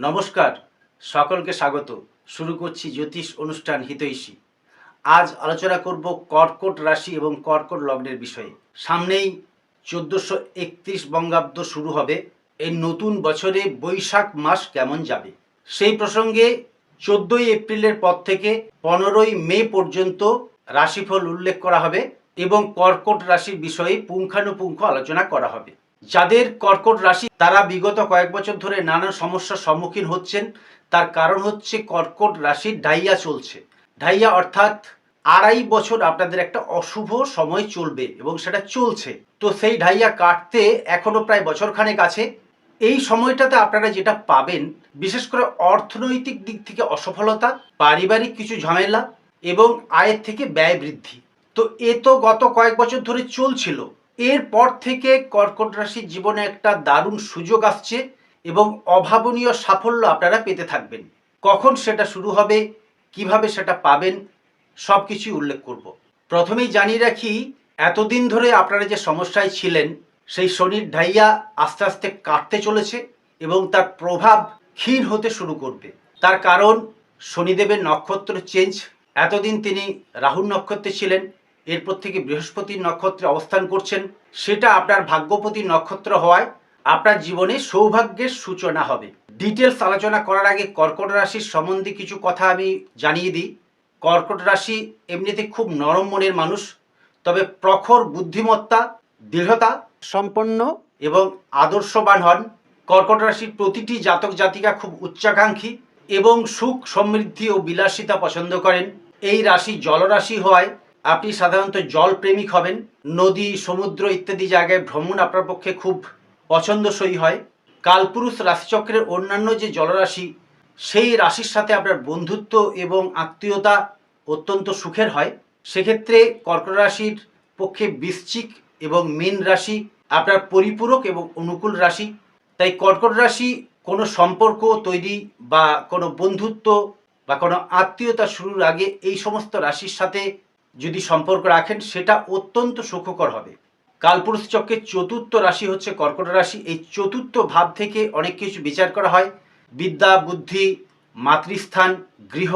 নমস্কার, সকলকে স্বাগত। শুরু করছি জ্যোতিষ অনুষ্ঠান হিতৈষী। আজ আলোচনা করব কর্কট রাশি এবং কর্কট লগ্নের বিষয়ে। সামনেই চোদ্দোশো একত্রিশ বঙ্গাব্দ শুরু হবে। এই নতুন বছরে বৈশাখ মাস কেমন যাবে? সেই প্রসঙ্গে চোদ্দই এপ্রিলের পর থেকে পনেরোই মে পর্যন্ত রাশিফল উল্লেখ করা হবে। এবং কর্কট রাশির বিষয়ে পুঙ্খানুপুঙ্খ আলোচনা করা হবে। যাদের কর্কট রাশি তারা বিগত কয়েক বছর ধরে নানান সমস্যার সম্মুখীন হচ্ছেন, তার কারণ হচ্ছে কর্কট রাশির ডাইয়া চলছে। ডাইয়া অর্থাৎ আড়াই বছর আপনাদের একটা অশুভ সময় চলবে এবং সেটা চলছে। তো সেই ঢাইয়া কাটতে এখনও প্রায় বছরখানেক আছে। এই সময়টাতে আপনারা যেটা পাবেন, বিশেষ করে অর্থনৈতিক দিক থেকে অসফলতা, পারিবারিক কিছু ঝামেলা এবং আয়ের থেকে ব্যয় বৃদ্ধি। তো এ তো গত কয়েক বছর ধরে চলছিল। এরপর থেকে কর্কট রাশির জীবনে একটা দারুণ সুযোগ আসছে এবং অভাবনীয় সাফল্য আপনারা পেতে থাকবেন। কখন সেটা শুরু হবে, কীভাবে সেটা পাবেন সব কিছুই উল্লেখ করব। প্রথমেই জানিয়ে রাখি, এতদিন ধরে আপনারা যে সমস্যায় ছিলেন, সেই শনির ঢাইয়া আস্তে আস্তে কাটতে চলেছে এবং তার প্রভাব ক্ষীণ হতে শুরু করবে। তার কারণ শনিদেবের নক্ষত্র চেঞ্জ এতদিন তিনি রাহুর নক্ষত্রে ছিলেন এরপর থেকে বৃহস্পতির নক্ষত্রে অবস্থান করছেন, সেটা আপনার ভাগ্যপতি নক্ষত্র হওয়ায় আপনার জীবনে সৌভাগ্যের সূচনা হবে। ডিটেলস আলোচনা করার আগে কর্কট রাশির সম্বন্ধে কিছু কথা আমি জানিয়ে দিই। কর্কট রাশি এমনিতে খুব নরম মনের মানুষ, তবে প্রখর বুদ্ধিমত্তা, দৃঢ়তা সম্পন্ন এবং আদর্শবান হন। কর্কট রাশির প্রতিটি জাতক জাতিকা খুব উচ্চাকাঙ্ক্ষী এবং সুখ সমৃদ্ধি ও বিলাসিতা পছন্দ করেন। এই রাশি জলরাশি হওয়ায় আপনি সাধারণত জল প্রেমিক হবেন, নদী, সমুদ্র ইত্যাদি জায়গায় ভ্রমণ আপনার পক্ষে খুব পছন্দসই হয়। কালপুরুষ রাশিচক্রের অন্যান্য যে জলরাশি, সেই রাশির সাথে আপনার বন্ধুত্ব এবং আত্মীয়তা অত্যন্ত সুখের হয়। সেক্ষেত্রে কর্কট রাশির পক্ষে বৃশ্চিক এবং মীন রাশি আপনার পরিপূরক এবং অনুকূল রাশি। তাই কর্কট রাশি কোনো সম্পর্ক তৈরি বা কোনো বন্ধুত্ব বা কোনো আত্মীয়তা শুরুর আগে এই সমস্ত রাশির সাথে যদি সম্পর্ক রাখেন, সেটা অত্যন্ত সুখকর হবে। কালপুরুষ চক্রের চতুর্থ রাশি হচ্ছে কর্কট রাশি। এই চতুর্থ ভাব থেকে অনেক কিছু বিচার করা হয়। বিদ্যা, বুদ্ধি, মাতৃস্থান, গৃহ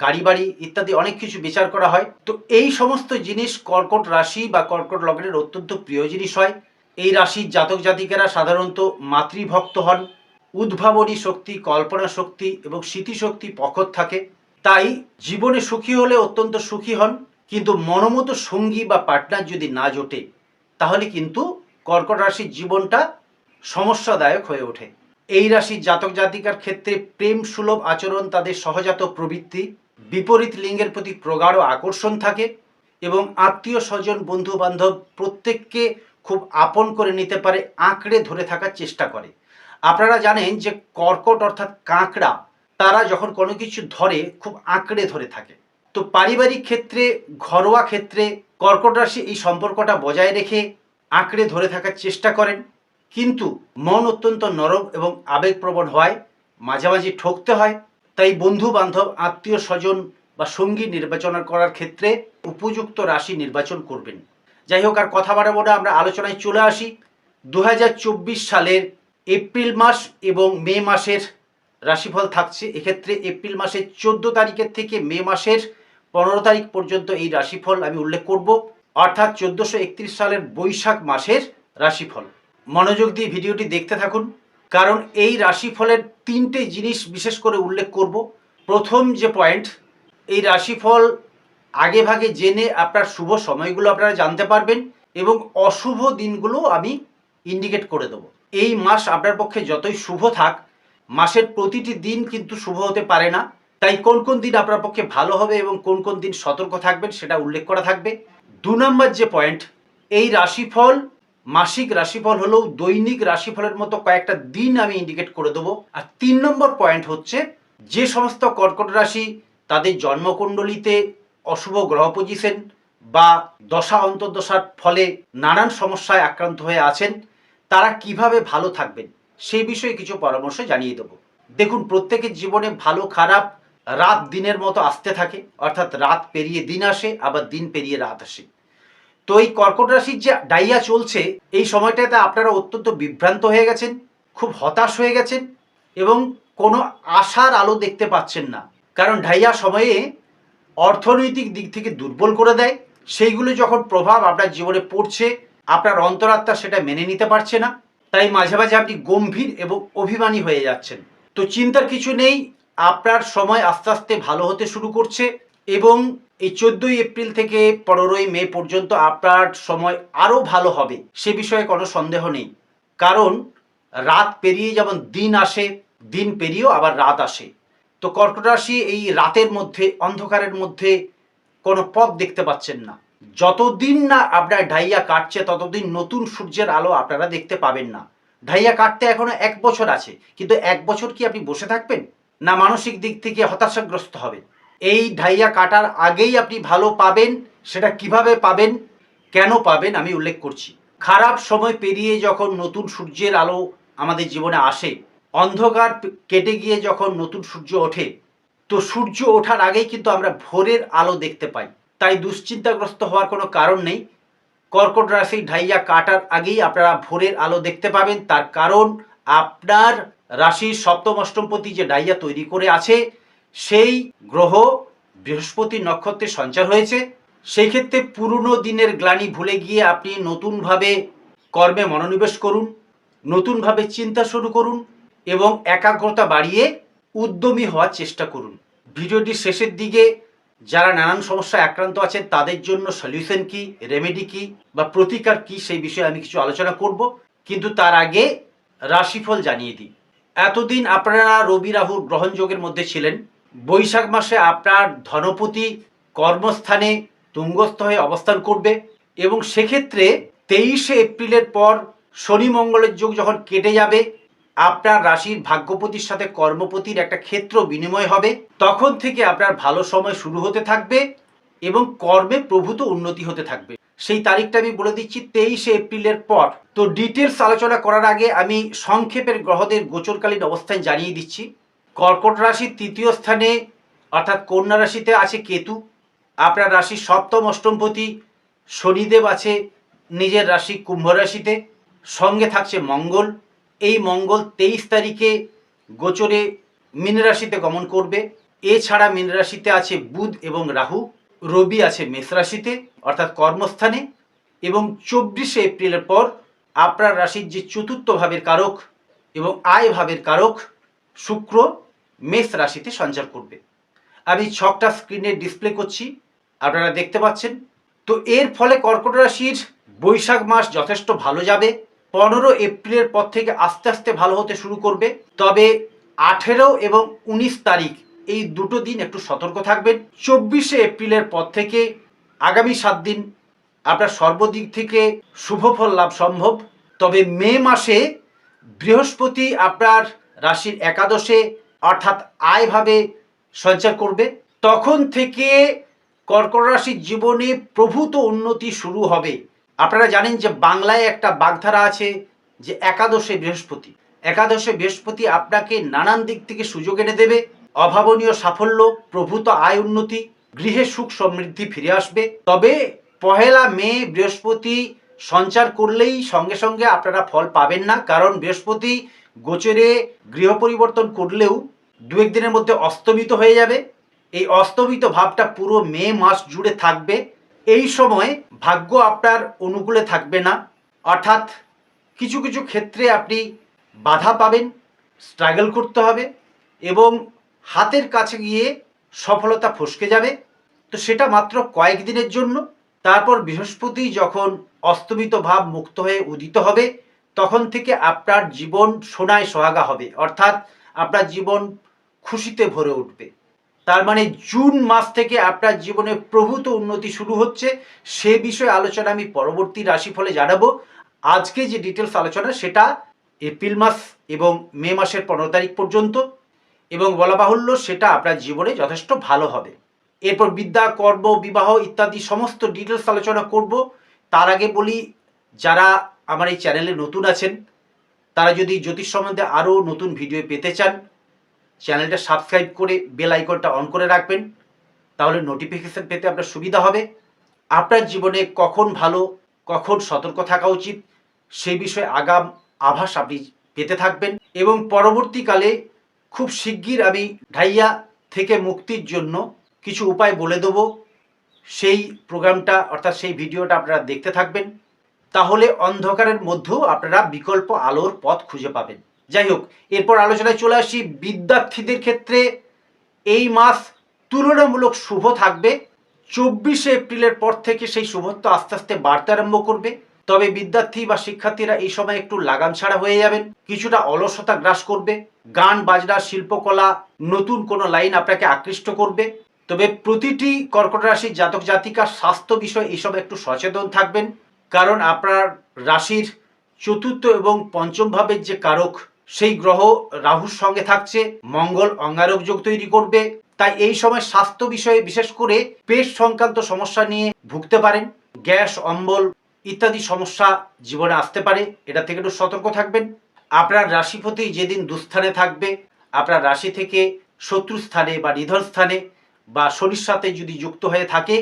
গাড়ি বাড়ি ইত্যাদি অনেক কিছু বিচার করা হয়। তো এই সমস্ত জিনিস কর্কট রাশি বা কর্কট লগ্নের অত্যন্ত প্রিয় জিনিস হয়। এই রাশির জাতক জাতিকেরা সাধারণত মাতৃভক্ত হন। উদ্ভাবনী শক্তি, কল্পনা শক্তি এবং স্মৃতিশক্তি প্রখর থাকে। তাই জীবনে সুখী হলে অত্যন্ত সুখী হন। কিন্তু মনোমতো সঙ্গী বা পার্টনার যদি না জোটে, তাহলে কিন্তু কর্কট রাশির জীবনটা সমস্যাদায়ক হয়ে ওঠে। এই রাশির জাতক জাতিকার ক্ষেত্রে প্রেম সুলভ আচরণ, তাদের সহজাত প্রবৃত্তি, বিপরীত লিঙ্গের প্রতি প্রগাঢ় আকর্ষণ থাকে এবং আত্মীয় স্বজন বন্ধু বান্ধব প্রত্যেককে খুব আপন করে নিতে পারে, আঁকড়ে ধরে থাকার চেষ্টা করে। আপনারা জানেন যে কর্কট অর্থাৎ কাঁকড়া, তারা যখন কোনো কিছু ধরে, খুব আঁকড়ে ধরে থাকে। তো পারিবারিক ক্ষেত্রে, ঘরোয়া ক্ষেত্রে কর্কট রাশি এই সম্পর্কটা বজায় রেখে আঁকড়ে ধরে থাকার চেষ্টা করেন। কিন্তু মন অত্যন্ত নরম এবং আবেগপ্রবণ হয় মাঝামাঝি ঠকতে হয়। তাই বন্ধু বান্ধব আত্মীয় স্বজন বা সঙ্গী নির্বাচন করার ক্ষেত্রে উপযুক্ত রাশি নির্বাচন করবেন। যাই হোক, আর কথা বাড়াবো না, আমরা আলোচনায় চলে আসি। দু হাজার চব্বিশ সালের এপ্রিল মাস এবং মে মাসের রাশিফল থাকছে। এক্ষেত্রে এপ্রিল মাসের চোদ্দ তারিখের থেকে মে মাসের পনেরো তারিখ পর্যন্ত এই রাশিফল আমি উল্লেখ করব। অর্থাৎ চোদ্দোশো একত্রিশ সালের বৈশাখ মাসের রাশিফল। মনোযোগ দিয়ে ভিডিওটি দেখতে থাকুন, কারণ এই রাশিফলের তিনটে জিনিস বিশেষ করে উল্লেখ করব। প্রথম যে পয়েন্ট, এই রাশিফল আগে ভাগে জেনে আপনার শুভ সময়গুলো আপনারা জানতে পারবেন এবং অশুভ দিনগুলো আমি ইন্ডিকেট করে দেবো। এই মাস আপনার পক্ষে যতই শুভ থাক, মাসের প্রতিটি দিন কিন্তু শুভ হতে পারে না। তাই কোন কোন দিন আপনার পক্ষে ভালো হবে এবং কোন কোন দিন সতর্ক থাকবেন সেটা উল্লেখ করা থাকবে। দু নম্বর যে পয়েন্ট এই রাশিফল, মাসিক রাশিফল হলেও দৈনিক রাশিফলের মতো কয়েকটা দিন আমি ইন্ডিকেট করে দেবো। আর তিন নম্বর পয়েন্ট হচ্ছে, যে সমস্ত কর্কট রাশি তাদের জন্মকুণ্ডলিতে অশুভ গ্রহ পজিশন বা দশা অন্তর্দশার ফলে নানান সমস্যায় আক্রান্ত হয়ে আছেন, তারা কীভাবে ভালো থাকবেন সেই বিষয়ে কিছু পরামর্শ জানিয়ে দেবো। দেখুন, প্রত্যেকের জীবনে ভালো খারাপ রাত দিনের মতো আসতে থাকে, অর্থাৎ রাত পেরিয়ে দিন আসে, আবার দিন পেরিয়ে রাত আসে। তো এই কর্কট রাশির যে ডাইয়া চলছে, এই সময়টাতে আপনারা অত্যন্ত বিভ্রান্ত হয়ে গেছেন, খুব হতাশ হয়ে গেছেন এবং কোনো আশার আলো দেখতে পাচ্ছেন না। কারণ ডাইয়া সময়ে অর্থনৈতিক দিক থেকে দুর্বল করে দেয়, সেইগুলো যখন প্রভাব আপনার জীবনে পড়ছে, আপনার অন্তরাত্মা সেটা মেনে নিতে পারছে না। তাই মাঝে মাঝে আপনি গম্ভীর এবং অভিমানী হয়ে যাচ্ছেন। তো চিন্তার কিছু নেই আপনার সময় আস্তে আস্তে ভালো হতে শুরু করছে এবং এই চোদ্দোই এপ্রিল থেকে পনেরোই মে পর্যন্ত আপনার সময় আরও ভালো হবে, সে বিষয়ে কোনো সন্দেহ নেই। কারণ রাত পেরিয়ে যেমন দিন আসে, দিন পেরিয়েও আবার রাত আসে। তো কর্কট রাশি এই রাতের মধ্যে, অন্ধকারের মধ্যে কোনো পথ দেখতে পাচ্ছেন না। যতদিন না আপনার ঢাইয়া কাটছে, ততদিন নতুন সূর্যের আলো আপনারা দেখতে পাবেন না। ঢাইয়া কাটতে এখনও এক বছর আছে, কিন্তু এক বছর কি আপনি বসে থাকবেন? না মানসিক দিক থেকে হতাশাগ্রস্ত হবেন এই ঢাইয়া কাটার আগেই আপনি ভালো পাবেন, সেটা কীভাবে পাবেন, কেন পাবেন আমি উল্লেখ করছি। খারাপ সময় পেরিয়ে যখন নতুন সূর্যের আলো আমাদের জীবনে আসে, অন্ধকার কেটে গিয়ে যখন নতুন সূর্য ওঠে, তো সূর্য ওঠার আগেই কিন্তু আমরা ভোরের আলো দেখতে পাই। তাই দুশ্চিন্তাগ্রস্ত হওয়ার কোনো কারণ নেই। কর্কট রাশি ঢাইয়া কাটার আগেই আপনারা ভোরের আলো দেখতে পাবেন। তার কারণ, আপনার রাশির সপ্তম, অষ্টমপতি যে ডাইয়া তৈরি করে আছে, সেই গ্রহ বৃহস্পতি নক্ষত্রে সঞ্চার হয়েছে। সেই ক্ষেত্রে পুরনো দিনের গ্লানি ভুলে গিয়ে আপনি নতুনভাবে কর্মে মনোনিবেশ করুন, নতুনভাবে চিন্তা শুরু করুন এবং একাগ্রতা বাড়িয়ে উদ্যমী হওয়ার চেষ্টা করুন। ভিডিওটির শেষের দিকে যারা নানান সমস্যায় আক্রান্ত আছেন, তাদের জন্য সলিউশন কি রেমেডি কি বা প্রতিকার কি, সেই বিষয়ে আমি কিছু আলোচনা করব। কিন্তু তার আগে রাশিফল জানিয়ে দিই। এতদিন আপনারা রবি রাহুর গ্রহণযোগের মধ্যে ছিলেন। বৈশাখ মাসে আপনার ধনপতি কর্মস্থানে তুঙ্গস্থ হয়ে অবস্থান করবে এবং সেক্ষেত্রে তেইশে এপ্রিলের পর শনি মঙ্গলের যোগ যখন কেটে যাবে, আপনার রাশির ভাগ্যপতির সাথে কর্মপতির একটা ক্ষেত্র বিনিময় হবে। তখন থেকে আপনার ভালো সময় শুরু হতে থাকবে এবং কর্মে প্রভূত উন্নতি হতে থাকবে। সেই তারিখটা আমি বলে দিচ্ছি তেইশে এপ্রিলের পর। তো ডিটেলস আলোচনা করার আগে আমি সংক্ষেপের গ্রহদের গোচরকালীন অবস্থান জানিয়ে দিচ্ছি। কর্কট রাশির তৃতীয় স্থানে, অর্থাৎ কন্যা রাশিতে আছে কেতু। আপনার রাশির সপ্তম অষ্টমপতি শনিদেব আছে নিজের রাশি কুম্ভ রাশিতে। সঙ্গে থাকছে মঙ্গল। এই মঙ্গল তেইশ তারিখে গোচরে মীন রাশিতে গমন করবে। এছাড়া মীন রাশিতে আছে বুধ এবং রাহু। রবি আছে মেষ রাশিতে, অর্থাৎ কর্মস্থানে, এবং চব্বিশে এপ্রিলের পর আপনার রাশির যে চতুর্থ ভাবের কারক এবং আয় ভাবের কারক শুক্র মেষ রাশিতে সঞ্চার করবে। আমি ছকটা স্ক্রিনে ডিসপ্লে করছি, আপনারা দেখতে পাচ্ছেন। তো এর ফলে কর্কট রাশির বৈশাখ মাস যথেষ্ট ভালো যাবে। পনেরো এপ্রিলের পর থেকে আস্তে আস্তে ভালো হতে শুরু করবে। তবে আঠেরো এবং উনিশ তারিখ এই দুটো দিন একটু সতর্ক থাকবেন। চব্বিশে এপ্রিলের পর থেকে আগামী সাত দিন আপনার সর্বদিক থেকে শুভ ফল লাভ সম্ভব। তবে মে মাসে বৃহস্পতি আপনার রাশির একাদশে অর্থাৎ আয়ভাবে সঞ্চার করবে। তখন থেকে কর্কট রাশির জীবনে প্রভূত উন্নতি শুরু হবে। আপনারা জানেন যে বাংলায় একটা বাগধারা আছে যে একাদশে বৃহস্পতি। একাদশে বৃহস্পতি আপনাকে নানান দিক থেকে সুযোগ এনে দেবে। অভাবনীয় সাফল্য, প্রভূত আয় উন্নতি, গৃহে সুখ সমৃদ্ধি ফিরে আসবে। তবে পহেলা মে বৃহস্পতি সঞ্চার করলেই সঙ্গে সঙ্গে আপনারা ফল পাবেন না, কারণ বৃহস্পতি গোচরে গৃহ পরিবর্তন করলেও দু একদিনের মধ্যে অস্তমিত হয়ে যাবে। এই অস্তমিত ভাবটা পুরো মে মাস জুড়ে থাকবে। এই সময় ভাগ্য আপনার অনুকূলে থাকবে না। অর্থাৎ কিছু কিছু ক্ষেত্রে আপনি বাধা পাবেন স্ট্রাগল করতে হবে এবং হাতের কাছে গিয়ে সফলতা ফসকে যাবে। তো সেটা মাত্র কয়েকদিনের জন্য। তারপর বৃহস্পতি যখন অস্তমিত ভাব মুক্ত হয়ে উদিত হবে, তখন থেকে আপনার জীবন সোনায় সোহাগা হবে। অর্থাৎ আপনার জীবন খুশিতে ভরে উঠবে। তার মানে জুন মাস থেকে আপনার জীবনে প্রভূত উন্নতি শুরু হচ্ছে। সে বিষয়ে আলোচনা আমি পরবর্তী রাশিফলে জানাব। আজকে যে ডিটেলস আলোচনা, সেটা এপ্রিল মাস এবং মে মাসের পনেরো তারিখ পর্যন্ত। এবং বলা বাহুল্য সেটা আপনার জীবনে যথেষ্ট ভালো হবে। এরপর বিদ্যা, কর্ম, বিবাহ ইত্যাদি সমস্ত ডিটেলস আলোচনা করব। তার আগে বলি, যারা আমার এই চ্যানেলে নতুন আছেন, তারা যদি জ্যোতিষ সম্বন্ধে আরও নতুন ভিডিও পেতে চান, চ্যানেলটা সাবস্ক্রাইব করে বেল আইকনটা অন করে রাখবেন, তাহলে নোটিফিকেশন পেতে আপনার সুবিধা হবে। আপনার জীবনে কখন ভালো, কখন সতর্ক থাকা উচিত, সেই বিষয়ে আগাম আভাস আপনি পেতে থাকবেন। এবং পরবর্তীকালে খুব শিগগির আমি ঢাইয়া থেকে মুক্তির জন্য কিছু উপায় বলে দেবো। সেই প্রোগ্রামটা অর্থাৎ সেই ভিডিওটা আপনারা দেখতে থাকবেন। তাহলে অন্ধকারের মধ্যেও আপনারা বিকল্প আলোর পথ খুঁজে পাবেন। যাই হোক, এরপর আলোচনায় চলে আসি। বিদ্যার্থীদের ক্ষেত্রে এই মাস তুলনামূলক শুভ থাকবে। চব্বিশে এপ্রিলের পর থেকে সেই শুভত্ব আস্তে আস্তে বাড়তে আরম্ভ করবে। তবে বিদ্যার্থী বা শিক্ষার্থীরা এই সময় একটু লাগাম ছাড়া হয়ে যাবেন, কিছুটা অলসতা গ্রাস করবে। গান, বাজনা, শিল্পকলা নতুন কোনো লাইন আপনাকে আকৃষ্ট করবে। তবে প্রতিটি কর্কট রাশির জাতক, জাতিকার স্বাস্থ্য বিষয়ে এসব একটু সচেতন থাকবেন। কারণ আপনার রাশির চতুর্থ এবং পঞ্চম ভাবের যে কারক, সেই গ্রহ রাহুর সঙ্গে থাকছে। মঙ্গল, অঙ্গারক যোগ তৈরি করবে। তাই এই সময় স্বাস্থ্য বিষয়ে বিশেষ করে পেট সংক্রান্ত সমস্যা নিয়ে ভুগতে পারেন। গ্যাস, অম্বল ইত্যাদি সমস্যা জীবনে আসতে পারে। এটা থেকে একটু সতর্ক থাকবেন। আপনার রাশিপতি যেদিন দুস্থানে থাকবে, আপনার রাশি থেকে শত্রু স্থানে বা নিধন স্থানে বা শনির সাথে যদি যুক্ত হয়ে থাকে,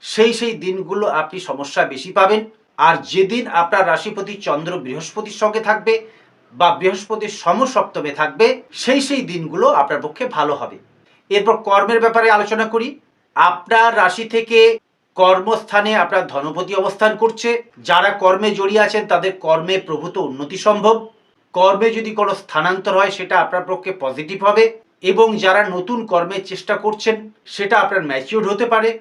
সেই সেই দিনগুলো আপনি সমস্যা বেশি পাবেন। আর যেদিন আপনার রাশিপতি চন্দ্র বৃহস্পতির সঙ্গে থাকবে বা বৃহস্পতির সমসপ্তমে থাকবে, সেই সেই দিনগুলো আপনার পক্ষে ভালো হবে। এরপর কর্মের ব্যাপারে আলোচনা করি। আপনার রাশি থেকে কর্মস্থানে আপনার ধনপতি অবস্থান করছে। যারা কর্মে জড়িয়ে আছেন, তাদের কর্মে প্রভূত উন্নতি সম্ভব। কর্মে যদি কোনো স্থানান্তর হয়, সেটা আপনার পক্ষে পজিটিভ হবে এবং যারা নতুন কর্মের চেষ্টা করছেন, সেটা আপনার ম্যাচিউর হতে পারে।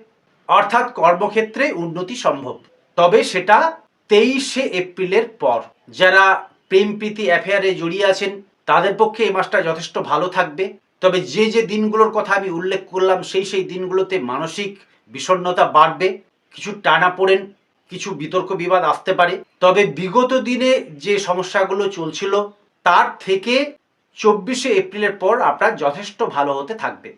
অর্থাৎ কর্মক্ষেত্রে উন্নতি সম্ভব। তবে সেটা তেইশে এপ্রিলের পর। যারা প্রেম প্রীতি অ্যাফেয়ারে জড়িয়ে আছেন, তাদের পক্ষে এই মাসটা যথেষ্ট ভালো থাকবে। তবে যে যে দিনগুলোর কথা আমি উল্লেখ করলাম, সেই সেই দিনগুলোতে মানসিক বিষণ্ণতা বাড়বে। কিছু টানা পড়েন, কিছু বিতর্ক বিবাদ আসতে পারে। তবে বিগত দিনে যে সমস্যাগুলো চলছিল, তার থেকে চব্বিশে এপ্রিলের পর আপনার যথেষ্ট ভালো হতে থাকবে।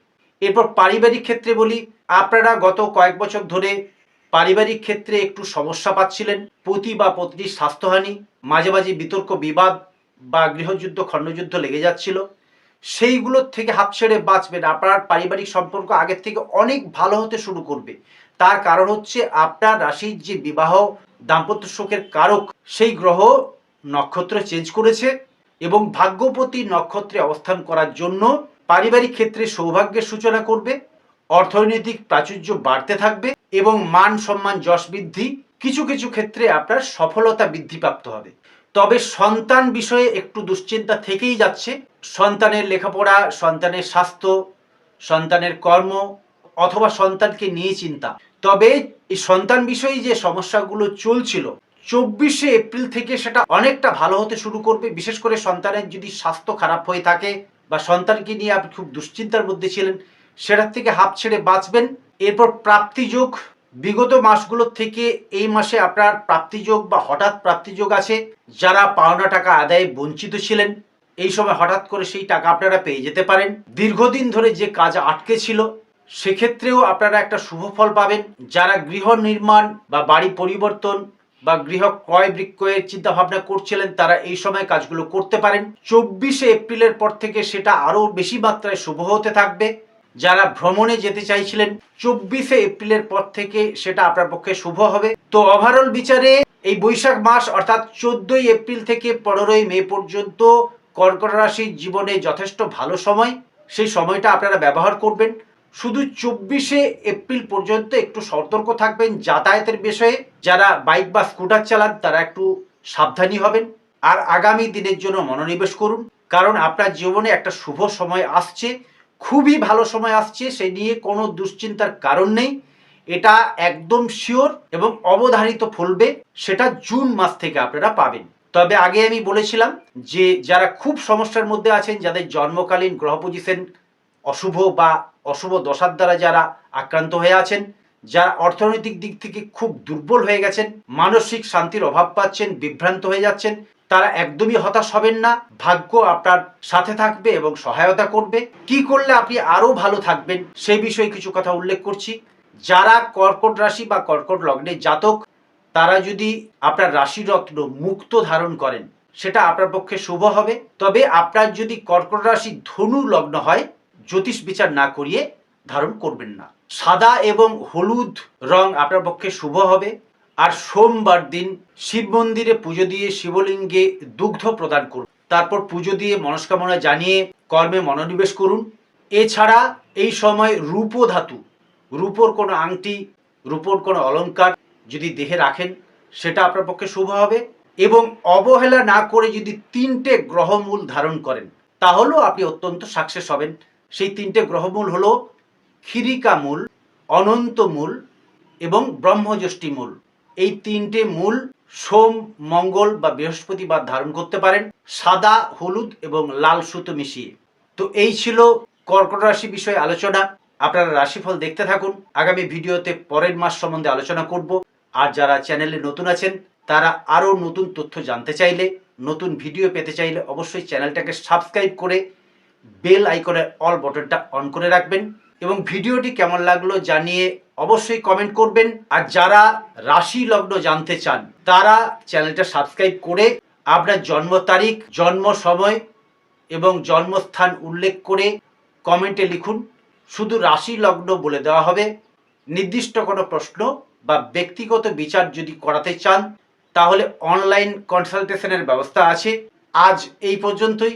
এরপর পারিবারিক ক্ষেত্রে বলি, আপনারা গত কয়েক বছর ধরে পারিবারিক ক্ষেত্রে একটু সমস্যা পাচ্ছিলেন। পতি বা পত্নীর স্বাস্থ্যহানি, মাঝে মাঝে বিতর্ক, বিবাদ বা গৃহযুদ্ধ, খণ্ডযুদ্ধ লেগে যাচ্ছিল। সেইগুলোর থেকে হাত ছেড়ে বাঁচবেন। আপনার পারিবারিক সম্পর্ক আগের থেকে অনেক ভালো হতে শুরু করবে। তার কারণ হচ্ছে আপনার রাশির যে বিবাহ দাম্পত্য শোকের কারক সেই গ্রহ নক্ষত্র চেঞ্জ করেছে এবং ভাগ্যপতি নক্ষত্রে অবস্থান করার জন্য পারিবারিক ক্ষেত্রে সৌভাগ্যের সূচনা করবে, অর্থনৈতিক প্রাচুর্য বাড়তে থাকবে এবং মান সম্মান যশ বৃদ্ধি কিছু কিছু ক্ষেত্রে আপনার সফলতা বৃদ্ধিপ্রাপ্ত হবে। তবে সন্তান বিষয়ে একটু দুশ্চিন্তা থেকেই যাচ্ছে। সন্তানের লেখাপড়া, সন্তানের স্বাস্থ্য, সন্তানের কর্ম অথবা সন্তানকে নিয়ে চিন্তা। তবে এই সন্তান বিষয়ে যে সমস্যাগুলো চলছিল, চব্বিশে এপ্রিল থেকে সেটা অনেকটা ভালো হতে শুরু করবে। বিশেষ করে সন্তানের যদি স্বাস্থ্য খারাপ হয়ে থাকে বা সন্তানকে নিয়ে আপনি খুব দুশ্চিন্তার মধ্যে ছিলেন, সেটার থেকে হাফ ছেড়ে বাঁচবেন। এরপর প্রাপ্তিযোগ, বিগত মাসগুলোর থেকে এই মাসে আপনার প্রাপ্তিযোগ বা হঠাৎ প্রাপ্তিযোগ আছে। যারা পাওনা টাকা আদায়ে বঞ্চিত ছিলেন, এই সময় হঠাৎ করে সেই টাকা আপনারা পেয়ে যেতে পারেন। দীর্ঘদিন ধরে যে কাজ আটকে ছিল সেক্ষেত্রেও আপনারা একটা শুভ ফল পাবেন। যারা গৃহ নির্মাণ বা বাড়ি পরিবর্তন বা গৃহ ক্রয় বিক্রয়ের চিন্তা ভাবনা করছিলেন, তারা এই সময় কাজগুলো করতে পারেন। চব্বিশে এপ্রিলের পর থেকে সেটা আরও বেশি মাত্রায় শুভ হতে থাকবে। যারা ভ্রমণে যেতে চাইছিলেন, চব্বিশে এপ্রিলের পর থেকে সেটা আপনার পক্ষে শুভ হবে। তো ওভারঅল বিচারে এই বৈশাখ মাস, অর্থাৎ চোদ্দই এপ্রিল থেকে পনেরোই মে পর্যন্ত কর্কট রাশির জীবনে যথেষ্ট ভালো সময়। সেই সময়টা আপনারা ব্যবহার করবেন। শুধু চব্বিশে এপ্রিল পর্যন্ত একটু সতর্ক থাকবেন যাতায়াতের বিষয়ে। যারা বাইক বা স্কুটার চালান, তারা একটু সাবধানী হবেন। আর আগামী দিনের জন্য মনোনিবেশ করুন, কারণ আপনার জীবনে একটা শুভ সময় আসছে, খুবই ভালো সময় আসছে, সে নিয়ে কোনো দুশ্চিন্তার কারণ নেই। এটা একদম শিওর এবং অবধারিত ফলবে, সেটা জুন মাস থেকে আপনারা পাবেন। তবে আগে আমি বলেছিলাম যে, যারা খুব সমস্যার মধ্যে আছেন, যাদের জন্মকালীন গ্রহ পজিশন অশুভ বা অশুভ দশার দ্বারা যারা আক্রান্ত হয়ে আছেন, যারা অর্থনৈতিক দিক থেকে খুব দুর্বল হয়ে গেছেন, মানসিক শান্তির অভাব পাচ্ছেন, বিভ্রান্ত হয়ে যাচ্ছেন, তারা একদমই হতাশ হবেন না, ভাগ্য আপনার সাথে থাকবে এবং সহায়তা করবে। কি করলে আপনি আরও ভালো থাকবেন, সেই বিষয়ে কিছু কথা উল্লেখ করছি। যারা কর্কট রাশি বা কর্কট লগ্নে জাতক, তারা যদি আপনার রাশি রত্ন মুক্ত ধারণ করেন, সেটা আপনার পক্ষে শুভ হবে। তবে আপনার যদি কর্কট রাশি ধনু লগ্ন হয় জ্যোতিষ বিচার না করিয়ে ধারণ করবেন না। সাদা এবং হলুদ রং আপনার পক্ষে শুভ হবে। আর সোমবার দিন শিব মন্দিরে পুজো দিয়ে শিবলিঙ্গে দুগ্ধ প্রদান করুন। তারপর পুজো দিয়ে মনস্কামনা জানিয়ে কর্মে মনোনিবেশ করুন। এছাড়া এই সময় রূপো ধাতু, রূপোর কোনো আংটি, রূপোর কোনো অলঙ্কার যদি দেহে রাখেন, সেটা আপনার পক্ষে শুভ হবে। এবং অবহেলা না করে যদি তিনটে গ্রহমূল ধারণ করেন, তাহলেও আপনি অত্যন্ত সাকসেস হবেন। সেই তিনটে গ্রহমূল হলো ক্ষিরিকা মূল অনন্ত মূল এবং ব্রহ্মযষ্টি মূল এই তিনটে মূল সোম, মঙ্গল বা বৃহস্পতিবার ধারণ করতে পারেন, সাদা, হলুদ এবং লাল সুতো মিশিয়ে। তো এই ছিল কর্কট রাশি বিষয়ে আলোচনা। আপনারা রাশিফল দেখতে থাকুন। আগামী ভিডিওতে পরের মাস সম্বন্ধে আলোচনা করব। আর যারা চ্যানেলে নতুন আছেন, তারা আরও নতুন তথ্য জানতে চাইলে, নতুন ভিডিও পেতে চাইলে অবশ্যই চ্যানেলটাকে সাবস্ক্রাইব করে বেল আইকনের অল বটনটা অন করে রাখবেন এবং ভিডিওটি কেমন লাগল জানিয়ে অবশ্যই কমেন্ট করবেন। আর যারা রাশি লগ্ন জানতে চান, তারা চ্যানেলটা সাবস্ক্রাইব করে আপনার জন্ম তারিখ, জন্ম সময় এবং জন্মস্থান উল্লেখ করে কমেন্টে লিখুন। শুধু রাশি লগ্ন বলে দেওয়া হবে। নির্দিষ্ট কোনো প্রশ্ন বা ব্যক্তিগত বিচার যদি করাতে চান, তাহলে অনলাইন কনসালটেশনের ব্যবস্থা আছে। আজ এই পর্যন্তই।